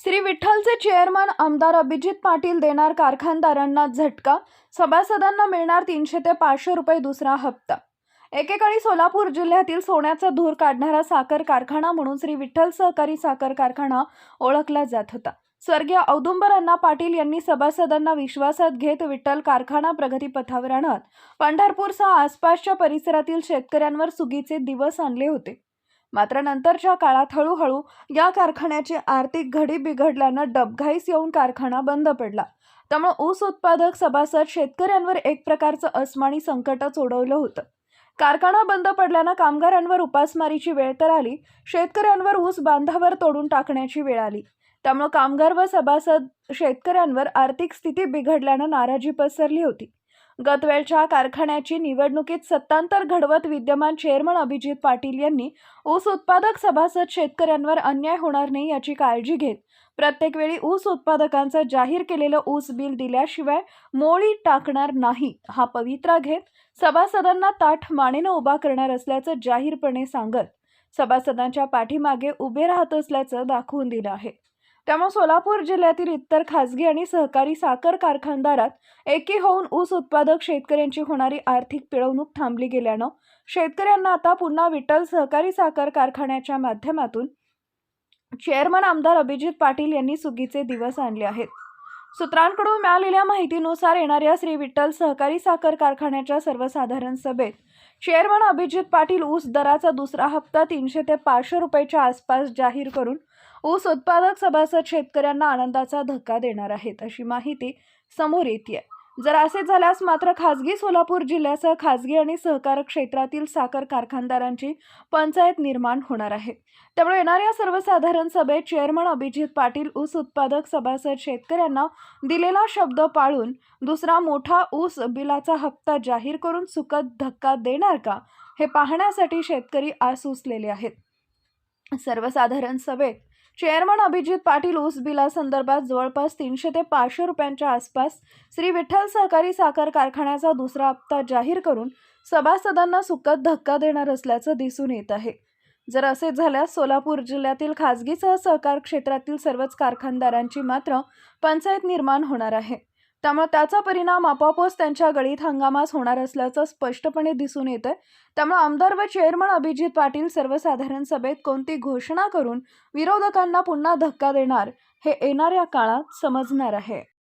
Shri विठ्ठलचे chairman आमदार अभिजित पाटील देणार कारखानदारांना झटका. सभासदांना मिळणार तीनशे ते पाचशे रुपये दुसरा हप्ता. एकेकाळी सोलापूर जिल्ह्यातील सोन्याचा धूर काढणारा साखर कारखाना म्हणून श्री विठ्ठल सहकारी साखर कारखाना ओळखला जात होता. स्वर्गीय औदुंबर अण्णा पाटील यांनी सभासदांना विश्वासात घेत विठ्ठल कारखाना प्रगतीपथावर आणत पंढरपूरसह आसपासच्या परिसरातील शेतकऱ्यांवर सुगीचे दिवस आणले होते. मात्र नंतरच्या काळात हळूहळू या कारखान्याची आर्थिक घडी बिघडल्यानं डबघाईस येऊन कारखाना बंद पडला. त्यामुळे ऊस उत्पादक सभासद शेतकऱ्यांवर एक प्रकारचं अस्मानी संकटच सोडवलं होतं. कारखाना बंद पडल्यानं कामगारांवर उपासमारीची वेळ तर आली शेतकऱ्यांवर ऊस बांधावर तोडून टाकण्याची वेळ आली. त्यामुळे कामगार व सभासद शेतकऱ्यांवर आर्थिक स्थिती बिघडल्यानं नाराजी पसरली होती. गतवेळच्या कारखान्याची निवडणुकीत सत्तांतर घडवत विद्यमान चेअरमन अभिजित पाटील यांनी ऊस उत्पादक सभासद शेतकऱ्यांवर अन्याय होणार नाही याची काळजी घेत प्रत्येक वेळी ऊस उत्पादकांचं जाहीर केलेलं ऊस बिल दिल्याशिवाय मोळी टाकणार नाही हा पवित्रा घेत सभासदांना ताठ मानेनं उभा करणार असल्याचं जाहीरपणे सांगत सभासदांच्या पाठीमागे उभे राहत असल्याचं दाखवून दिलं आहे. त्यामुळे सोलापूर जिल्ह्यातील इतर खासगी आणि सहकारी साखर कारखानदारात एकी होऊन ऊस उत्पादक शेतकऱ्यांची होणारी आर्थिक पिळवणूक थांबली गेल्यानं शेतकऱ्यांना आता पुन्हा विठ्ठल सहकारी साखर कारखान्याच्या माध्यमातून चेअरमन आमदार अभिजित पाटील यांनी सुगीचे दिवस आणले आहेत. सूत्रांकडून मिळालेल्या माहितीनुसार येणाऱ्या श्री विठ्ठल सहकारी साखर कारखान्याच्या सर्वसाधारण सभेत चेअरमन अभिजित पाटील ऊस दराचा दुसरा हप्ता तीनशे ते पाचशे रुपयाच्या आसपास जाहीर करून ऊस उत्पादक सभासद शेतकऱ्यांना आनंदाचा धक्का देणार आहेत अशी माहिती समोर येते जर असे झाल्यास मात्र खासगी सोलापूर जिल्ह्यासह खासगी आणि सहकार क्षेत्रातील साखर कारखानदारांची पंचायत निर्माण होणार आहे. त्यामुळे येणाऱ्या सर्वसाधारण सभेत चेअरमन अभिजित पाटील ऊस उत्पादक सभासद शेतकऱ्यांना दिलेला शब्द पाळून दुसरा मोठा ऊस बिलाचा हप्ता जाहीर करून सुखद धक्का देणार का हे पाहण्यासाठी शेतकरी आसूसलेले आहेत. सर्वसाधारण सभेत चेअरमन अभिजित पाटील ऊस बिलासंदर्भात जवळपास तीनशे ते पाचशे रुपयांच्या आसपास श्री विठ्ठल सहकारी साखर कारखान्याचा दुसरा हप्ता जाहीर करून सभासदांना सुखद धक्का देणार असल्याचं दिसून येत आहे. जर असे झाल्यास सोलापूर जिल्ह्यातील खासगीसह सहकार क्षेत्रातील सर्वच कारखानदारांची मात्र पंचायत निर्माण होणार आहे. त्यामुळे त्याचा परिणाम आपोआपच त्यांच्या गळीत हंगामास होणार असल्याचं स्पष्टपणे दिसून येतं त्यामुळे आमदार व चेअरमन अभिजित पाटील सर्वसाधारण सभेत कोणती घोषणा करून विरोधकांना पुन्हा धक्का देणार हे येणाऱ्या काळात समजणार आहे.